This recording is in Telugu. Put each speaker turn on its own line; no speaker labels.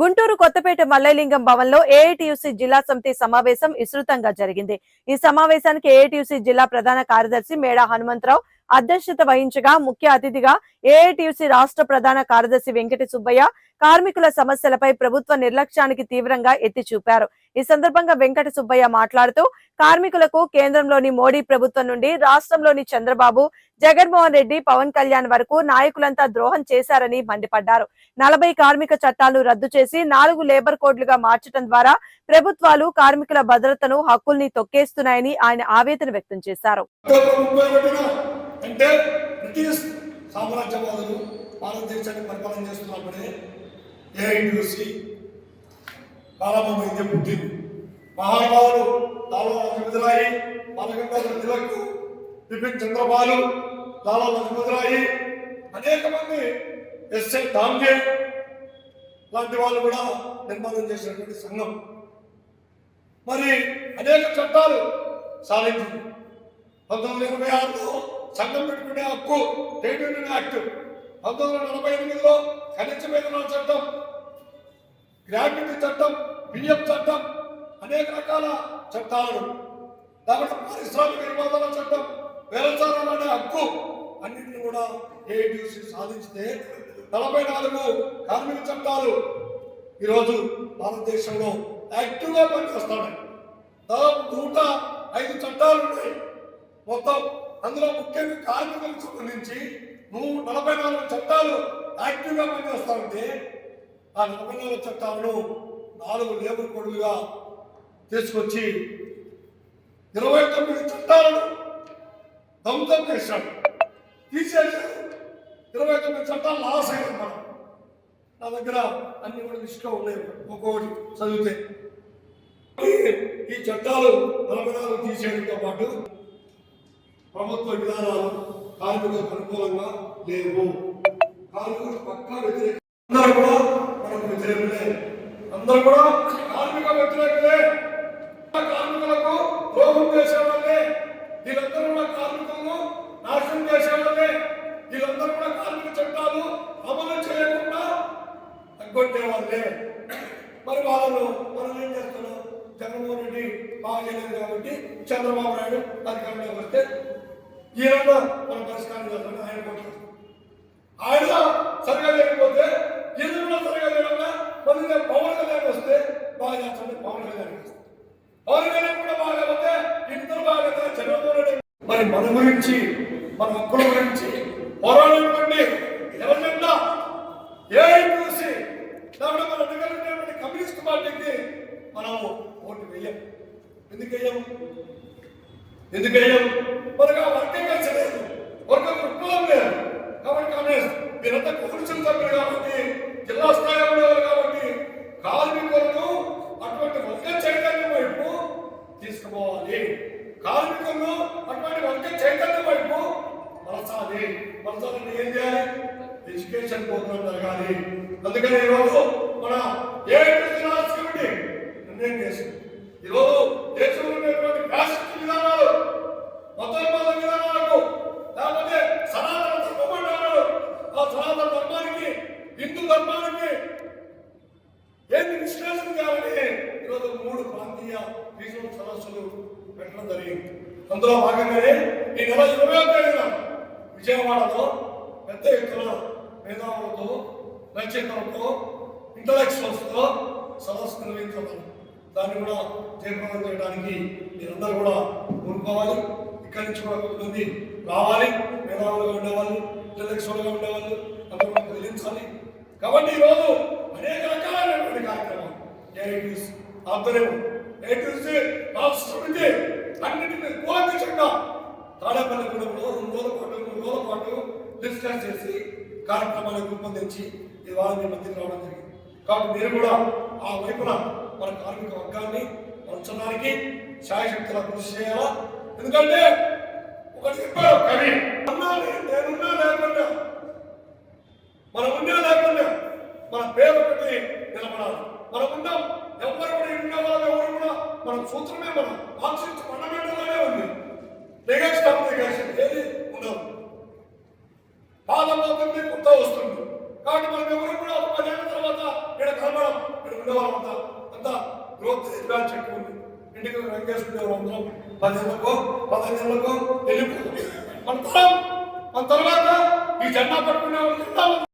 గుంటూరు కొత్తపేట భవన్లో ఏఐటియుసి జిల్లా సమితి సమావేశం విస్తృతంగా జరిగింది. ఈ సమావేశానికి ఏఐటియుసి జిల్లా ప్రధాన కార్యదర్శి మేడా హనుమంతరావు అధ్యక్షత వహించగా ముఖ్య అతిథిగా ఏఐటియుసి రాష్ట్ర ప్రధాన కార్యదర్శి వెంకట సుబ్బయ్య కార్మికుల సమస్యలపై ప్రభుత్వ నిర్లక్ష్యానికి తీవ్రంగా ఎత్తి చూపారు. ఈ సందర్భంగా వెంకట సుబ్బయ్య మాట్లాడుతూ కార్మికులకు కేంద్రంలోని మోడీ ప్రభుత్వం నుండి రాష్ట్రంలోని చంద్రబాబు జగన్మోహన్ రెడ్డి పవన్ కళ్యాణ్ వరకు నాయకులంతా ద్రోహం చేశారని మండిపడ్డారు. నలభై కార్మిక చట్టాలు రద్దు చేసి నాలుగు లేబర్ కోడ్లుగా మార్చడం ద్వారా ప్రభుత్వాలు కార్మికుల భద్రతను హక్కుల్ని తొక్కేస్తున్నాయని ఆయన ఆవేదన వ్యక్తం చేశారు.
అంటే బ్రిటిష్ సామ్రాజ్యవాదులు భారతదేశాన్ని పరిపాలన చేస్తున్నప్పుడే చూసి ప్రారంభమైంది పుట్టింది. మహానుభావులు లాలా లజపతిరాయి బాలగంగాధర తిలక్ బిపిన్ చంద్రబాలు లాలా లజపతిరాయి అనేక మంది ఎస్ఏ డాంగే లాంటి వాళ్ళు కూడా నిర్మాణం చేసినటువంటి సంఘం. మరి అనేక చట్టాలు సాధించింది. పంతొమ్మిది వందల ఎనభై ఆరులో సంఘం పెట్టుకునే హక్కు ట్రేడ్ యూనియన్ యాక్ట్ పంతొమ్మిది వందల నలభై ఎనిమిదిలో కనిష్ట వేతనాల చట్టం గ్రాట్యుటీ చట్టం బియ్యం చట్టం అనేక రకాల చట్టాలను కాబట్టి పారిశ్రామిక వివాదాల చట్టం వ్యవసాయాలు అనే హక్కు అన్నింటిని కూడా ఏఐటీసీ సాధించితే నలభై నాలుగు కార్మిక చట్టాలు ఈరోజు భారతదేశంలో యాక్టివ్గా పనిచేస్తాడు దాదాపు నూట ఐదు చట్టాలు ఉన్నాయి. మొత్తం అందులో ముఖ్యంగా కార్మికులకు సంబంధించి నూ నలభై నాలుగు చట్టాలు యాక్టివ్గా పనిచేస్తామంటే ఆ నలభై నాలుగు చట్టాలను నాలుగు లేబర్ కోడ్లుగా తీసుకొచ్చి ఇరవై తొమ్మిది చట్టాలను ధ్వంసం చేశాడు తీసేశాడు ఇరవై తొమ్మిది చట్టాలు లాస్ అయ్యాం మనం. నా దగ్గర అన్ని కూడా లిస్ట్లో ఉన్నాయి. ఒక్కొక్కటి చదివితే. ఈ- ఈ చట్టాలు నలభై నాలుగు తీసేయడంతో పాటు ప్రభుత్వ విధానాలు కార్మికులకు అనుకూలంగా లేవు. కార్మికులు పక్కా వ్యతిరేక అందరూ కూడా మనకు వ్యతిరేకులే. అందరూ కూడా కార్మిక వ్యతిరేకులే. కార్మికులకు ద్రోహం చేసేవాళ్ళే వీళ్ళందరూ కూడా కార్మికులను నాశనం చేసేవాళ్ళే వీళ్ళందరూ కూడా కార్మిక చట్టాలు అమలు చేయకుండా తగ్గొట్టే వాళ్ళే. మరి వాళ్ళను మనం ఏం చేస్తున్నాం జగన్మోహన్ రెడ్డి బాగా చేయలేదు కాబట్టి చంద్రబాబు నాయుడు అధికారంలోకి వస్తే ఈయన మన పరిష్కారం చేస్తాను ఆయన ఆయన సరిగా లేకపోతే ఈయన కూడా సరిగా లేకుండా మళ్ళీ పవన్ కళ్యాణ్ వస్తే బాగా చేస్తుంది పవన్ కళ్యాణ్ పవన్ కళ్యాణ్ కూడా బాగా వస్తే ఇద్దరు బాగా చంద్రబాబు నాయుడు మరి మన గురించి మన హక్కుల గురించి పోరాడేటువంటి ఎవరినన్నా ఏ చూసి లేకపోతే మన దగ్గర కమ్యూనిస్ట్ పార్టీకి మనము ఓటు వేయం. ఎందుకు వేయం? ఎందుకు వేయం? మనకు ఆ వర్కింగ్ కలిసి లేదు. వర్గం దృక్పథం లేదు. కాబట్టి కాంగ్రెస్ మీరంతా కూర్చుని సభ్యులు కాబట్టి జిల్లా స్థాయిలో ఉండేవారు కాబట్టి కార్మికులను అటువంటి వర్గ చైతన్యం వైపు తీసుకుపోవాలి కార్మికులను అటువంటి వర్గ చైతన్యం వైపు మనసాలి మనసాలని ఏం చేయాలి? ఎడ్యుకేషన్ ప్రోగ్రామ్ జరగాలి. అందుకని ఈరోజు మన ఏ కమిటీ నిర్ణయం చేసింది. ఈరోజు దేశంలో ఉన్నటువంటి ఫ్యాసిస్ట్ విధానాలు మతోన్మాద విధానాలకు లేకపోతే సనాతన ధర్మం అంటారు ఆ సనాతన ధర్మానికి హిందూ ధర్మానికి ఏంటి విశ్లేషణ చేయాలని ఈరోజు మూడు ప్రాంతీయ రీజనల్ సదస్సులు పెట్టడం జరిగింది. అందులో భాగంగానే ఈ నెల ఇరవై తేదీన విజయవాడలో పెద్ద ఎత్తున మేధావులతో రచయితలతో ఇంటలెక్చువల్స్తో సదస్సు నిర్వహించడం దాన్ని కూడా జయప్రదం చేయడానికి మీరందరూ కూడా కోరుకోవాలి. ఇక్కడి నుంచి కూడా కొంతమంది రావాలి. మేధావులుగా ఉండేవాళ్ళు ఇంటలెక్చువల్గా ఉండేవాళ్ళు అందరూ కూడా వెలించాలి కాబట్టి ఈరోజు అనేక రకాలైనటువంటి కార్యక్రమాలు. ఏఐటీస్ ఆధ్వర్యం ఏఐటీస్ రాష్ట్రపతి అన్నింటినీ అన్నింటినీ తాడేపల్లి తాడేపల్లిగూడెంలో రెండు రోజుల పాటు మూడు రోజుల పాటు డిస్కస్ చేసి కార్యక్రమాన్ని రూపొందించి ఈ వారం మీ మధ్యకి రావడం జరిగింది. కాబట్టి మీరు కూడా ఆ వైపున మన కార్మిక వర్గాన్ని ఉంచడానికి శాయశక్తుల కృషి చేయాలా? ఎందుకంటే ఒకటి చెప్పారు కవి అన్నాడు నేనున్నా లేకుండా మనం ఉన్నా లేకుండా మన పేరు ఒకటి నిలబడాలి. మనం ఉన్నాం ఎవరు కూడా ఉన్న వాళ్ళు ఎవరు కూడా మన సూత్రమే మనం ఆక్సిజన్ ఫండమెంటల్గానే ఉంది. నెగెస్ట్ ఆఫ్ నెగేషన్ ఏది? ఉండదు. పాదం పోతుంది కొత్త వస్తుంది. కాబట్టి మనం ఎవరు కూడా ఒక పదేళ్ళ తర్వాత ఇక్కడ కలవడం ఇక్కడ ఉండేవాళ్ళం అంతా. అంతా గ్రోత్ ఎడ్వాన్స్ ఎక్కువ ఉంది. ఇంటికి వెంకటేశ్వర అందరం. పదేళ్ళకో నెలలకో వెళ్ళిపోతుంది మన తరం మన తర్వాత ఈ జెండా పట్టుకునే వాళ్ళు